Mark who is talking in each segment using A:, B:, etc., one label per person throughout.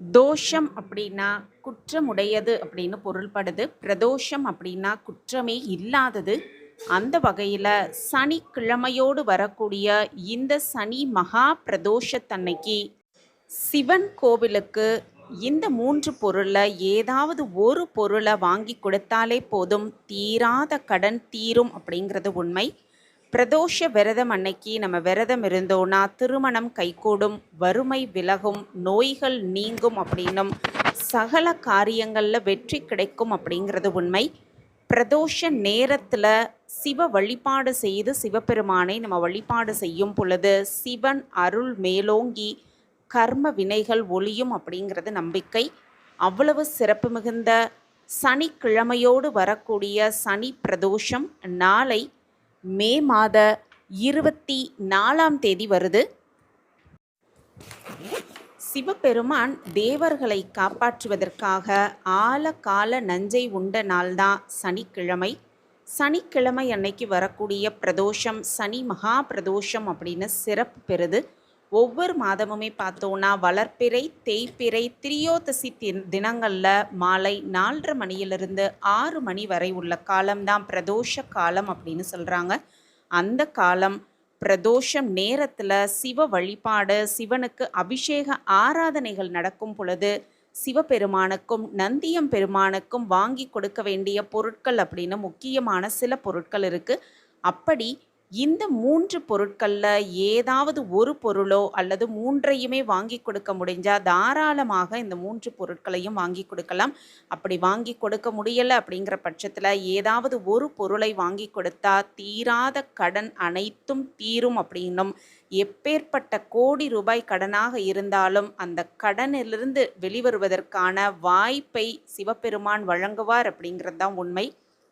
A: தோஷம் அப்படின்னா குற்றமுடையது அப்படின்னு பொருள்படுது. பிரதோஷம் அப்படின்னா குற்றமே இல்லாதது. அந்த வகையில் சனிக்கிழமையோடு வரக்கூடிய இந்த சனி மகா பிரதோஷத்தன்னைக்கு சிவன் கோவிலுக்கு இந்த மூன்று பொருளில் ஏதாவது ஒரு பொருளை வாங்கி கொடுத்தாலே போதும். தீராத கடன் தீரும் அப்படிங்கிறது உண்மை. பிரதோஷ விரதம் அன்னைக்கு நம்ம விரதம் இருந்தோன்னா திருமணம் கைகூடும் வறுமை விலகும் நோய்கள் நீங்கும் அப்படின்னும் சகல காரியங்களில் வெற்றி கிடைக்கும் அப்படிங்கிறது உண்மை. பிரதோஷ நேரத்தில் சிவ வழிபாடு செய்து சிவபெருமானை நம்ம வழிபாடு செய்யும் பொழுது சிவன் அருள் மேலோங்கி கர்ம வினைகள் ஒளியும் அப்படிங்கிறது நம்பிக்கை. அவ்வளவு சிறப்பு மிகுந்த சனிக்கிழமையோடு வரக்கூடிய சனி பிரதோஷம் நாளை மே மாத இருபத்தி நாலாம் தேதி வருது. சிவபெருமான் தேவர்களை காப்பாற்றுவதற்காக ஆழகால நஞ்சை உண்ட நாள்தான் சனிக்கிழமை. சனிக்கிழமை அன்னைக்கு வரக்கூடிய பிரதோஷம் சனி மகா பிரதோஷம் அப்படின்னு சிறப்பு பெறுது. ஒவ்வொரு மாதமுமே பார்த்தோன்னா வளர்ப்பிறை தேய்ப்பிறை திரியோதசி தி- மாலை நாலரை மணியிலிருந்து ஆறு மணி வரை உள்ள காலம்தான் பிரதோஷ காலம் அப்படின்னு சொல்கிறாங்க அந்த காலம் பிரதோஷம் நேரத்தில் சிவ வழிபாடு சிவனுக்கு அபிஷேக ஆராதனைகள் நடக்கும் பொழுது சிவபெருமானுக்கும் நந்தியம் பெருமானுக்கும் வாங்கி கொடுக்க வேண்டிய பொருட்கள் அப்படின்னு முக்கியமான சில பொருட்கள் இருக்குது அப்படி இந்த மூன்று பொருட்களில் ஏதாவது ஒரு பொருளோ அல்லது மூன்றையுமே வாங்கி கொடுக்க முடிஞ்சால் தாராளமாக இந்த மூன்று பொருட்களையும் வாங்கி கொடுக்கலாம். அப்படி வாங்கி கொடுக்க முடியலை அப்படிங்கிற பட்சத்தில் ஏதாவது ஒரு பொருளை வாங்கி கொடுத்தா தீராத கடன் அனைத்தும் தீரும் அப்படின்னும் எப்பேற்பட்ட கோடி ரூபாய் கடனாக இருந்தாலும் அந்த கடனிலிருந்து வெளிவருவதற்கான வாய்ப்பை சிவபெருமான் வழங்குவார் அப்படிங்கிறது தான் உண்மை.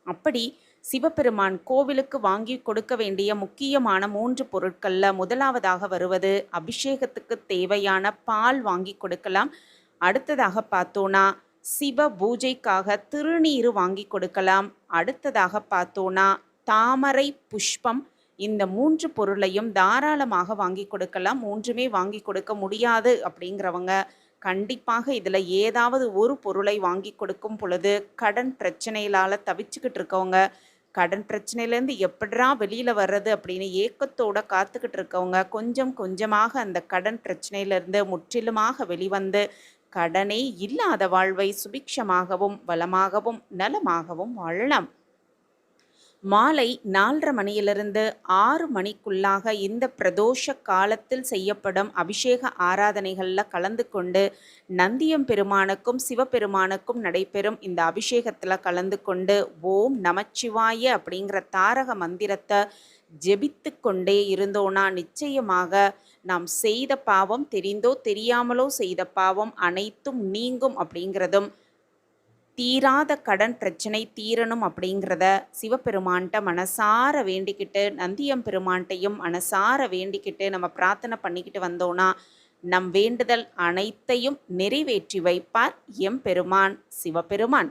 A: அப்படி சிவபெருமான் கோவிலுக்கு வாங்கி கொடுக்க வேண்டிய முக்கியமான மூன்று பொருட்களில் முதலாவதாக வருவது அபிஷேகத்துக்கு தேவையான பால் வாங்கி கொடுக்கலாம். அடுத்ததாக பார்த்தோன்னா சிவ பூஜைக்காக திருநீர் வாங்கி கொடுக்கலாம். அடுத்ததாக பார்த்தோன்னா தாமரை புஷ்பம் இந்த மூன்று பொருளையும் தாராளமாக வாங்கி கொடுக்கலாம். மூன்றுமே வாங்கி கொடுக்க முடியாது அப்படிங்கிறவங்க கண்டிப்பாக இதில் ஏதாவது ஒரு பொருளை வாங்கி கொடுக்கும் பொழுது கடன் பிரச்சனைகளால் தவிச்சுக்கிட்டு இருக்கவங்க கடன் பிரச்சனையிலேருந்து எப்படா வெளியில் வர்றது அப்படின்னு ஏக்கத்தோடு காத்துக்கிட்டு இருக்கவங்க கொஞ்சம் கொஞ்சமாக அந்த கடன் பிரச்சனையிலேருந்து முற்றிலுமாக வெளிவந்து கடனே இல்லாத வாழ்வை சுபிக்ஷமாகவும் வளமாகவும் நலமாகவும் வாழலாம். மாலை நாலரை மணியிலிருந்து ஆறு மணிக்குள்ளாக இந்த பிரதோஷ காலத்தில் செய்யப்படும் அபிஷேக ஆராதனைகளில் கலந்து கொண்டு நந்தியம் பெருமானுக்கும் சிவபெருமானுக்கும் நடைபெறும் இந்த அபிஷேகத்தில் கலந்து கொண்டு ஓம் நமச்சிவாய அப்படிங்கிற தாரக மந்திரத்தை ஜெபித்து கொண்டே இருந்தோனா நிச்சயமாக நாம் செய்த பாவம் தெரிந்தோ தெரியாமலோ செய்த பாவம் அனைத்தும் நீங்கும் அப்படிங்கிறதும் தீராத கடன் பிரச்சனை தீரணும் அப்படிங்கிறத சிவபெருமான்கிட்ட மனசார வேண்டிக்கிட்டு நந்தியம் பெருமான்ட்டையும் மனசார வேண்டிக்கிட்டு நம்ம பிரார்த்தனை பண்ணிக்கிட்டு வந்தோன்னா நம் வேண்டுதல் அனைத்தையும் நிறைவேற்றி வைப்பார் எம் பெருமான் சிவபெருமான்.